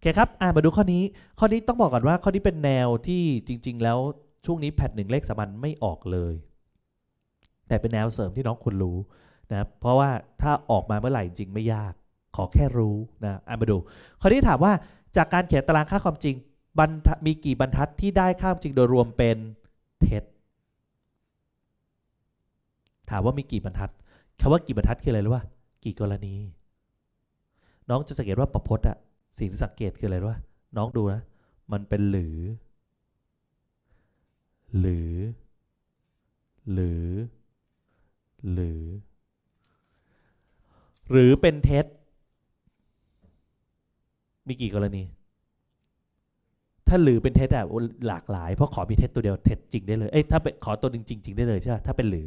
เคครับอ่ามาดูข้อนี้ ข้อนี้ต้องบอกก่อนว่าข้อนี้เป็นแนวที่จริง ๆ แล้วช่วงนี้แพทหนึ่งเลขสามัญไม่ออกเลย แต่เป็นแนวเสริมที่น้องควรรู้นะครับเพราะว่าถ้าออกมาเมื่อไหร่จริงไม่ยาก ขอแค่รู้นะอะมาดู ข้อนี้ถามว่าจากการเขียนตารางค่าความจริงบรรทัดมีกี่บรรทัดที่ได้ค่าความจริงโดยรวมเป็นเท็จถามว่ามีกี่บรรทัดคำว่ากี่บรรทัดคืออะไรรู้ป่ะกี่กรณี น้องจะสังเกตว่าประพจน์อะ สิ่งที่สังเกตคืออะไรรู้ป่ะน้องดูนะ มันเป็นหรือ หรือ หรือ หรือ หรือเป็นเท็จ มีกี่กรณี ถ้าหรือเป็นเท็จอะหลากหลาย เพราะขอมีเท็จตัวเดียวเท็จจริงได้เลย เอ้ยถ้าเป็นขอตัวหนึ่งจริงจริงได้เลยใช่ไหมถ้าเป็นหรือ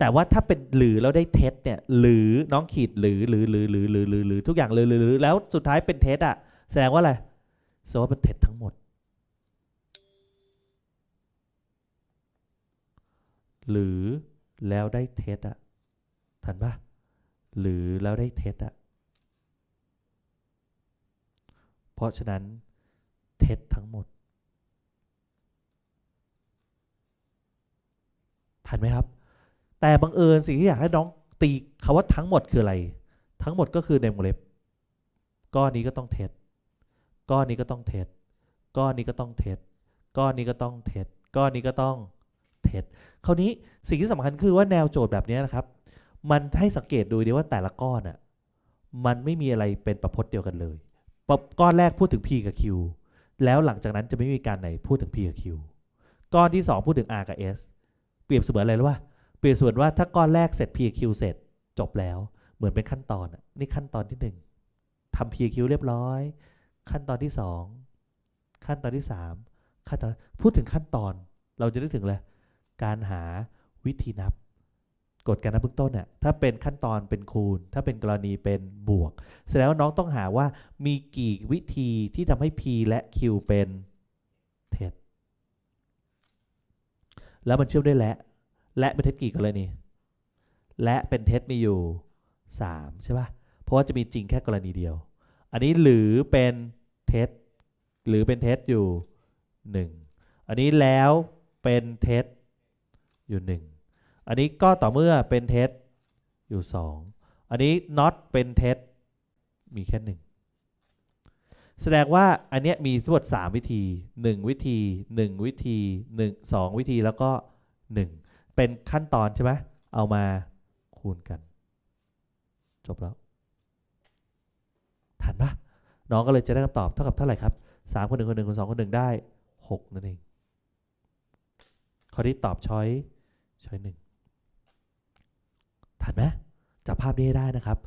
แต่ว่าถ้าเป็นหรือแล้วได้เท็จเนี่ยหรือน้องขีดหรือหรือหรือหรือหรือหรือหรือทุกอย่างหรือหรือหรือแล้วสุดท้ายเป็นเท็จอะแสดงว่าอะไรแสดงว่าเป็นเท็จทั้งหมด หรือแล้วได้เท็จอะทันปะหรือแล้วได้เท็จอะเพราะฉะนั้นเท็จทั้งหมดทันไหมครับ แต่บังเอิญสิ่งที่อยากให้น้องตีคาว่าทั้งหมดคืออะไร ทั้งหมดก็คือในวงเล็บ ก้อนนี้ก็ต้องเท็จก้อนนี้ก็ต้องเท็จก้อนนี้ก็ต้องเท็จก้อนนี้ก็ต้องเท็จก้อนนี้ก็ต้องเท็จคราวนี้สิ่งที่สำคัญคือว่าแนวโจทย์แบบนี้นะครับ มันให้สังเกตดูดีว่าแต่ละก้อนอะมันไม่มีอะไรเป็นประพจน์เดียวกันเลยก้อนแรกพูดถึง p กับ q แล้วหลังจากนั้นจะไม่มีการไหนพูดถึง p กับ q ก้อนที่ 2 พูดถึง r กับ s เปรียบเสมือนอะไรรู้ป่ะ เปรียบเสมือนว่าถ้าก้อนแรกเสร็จ PQ เสร็จจบแล้ว เหมือนเป็นขั้นตอนนี่ขั้นตอนที่หนึ่งทำ p กับ q เรียบร้อย ขั้นตอนที่สองขั้นตอนที่สามขั้นตอนพูดถึงขั้นตอนเราจะนึกถึงอะไรการหาวิธีนับกฎการนับเบื้องต้นเนี่ยถ้าเป็นขั้นตอนเป็นคูณ ถ้าเป็นกรณีเป็นบวกแสดงว่าน้องต้องหาว่ามีกี่วิธีที่ทำให้ p และ q เป็นเท็จแล้วมันเชื่อมด้วยและ และเป็นเท็จกี่กรณี และเป็นเท็จมีอยู่ 3 ใช่ปะเพราะว่าจะมีจริงแค่กรณีเดียว อันนี้หรือเป็นเท็จหรือเป็นเท็จอยู่ 1 อันนี้แล้วเป็นเท็จอยู่ 1 อันนี้ก็ต่อเมื่อเป็นเท็จอยู่ 2 อันนี้ not เป็นเท็จมีแค่ 1 แสดงว่าอันเนี้ยมีทั้งหมด3วิธี 1 วิธี 1 วิธี 1 2 วิธีแล้วก็ 1 เป็นขั้นตอนใช่ไหมเอามาคูณกัน จบแล้วทันปะน้องก็เลยจะได้คำตอบเท่ากับเท่าไหร่ครับ3คน1คน1คน2คน1ได้ 6 นั่นเองข้อที่ตอบช้อยช้อยหนึ่งทันไหมจับภาพนี้ให้ได้นะครับ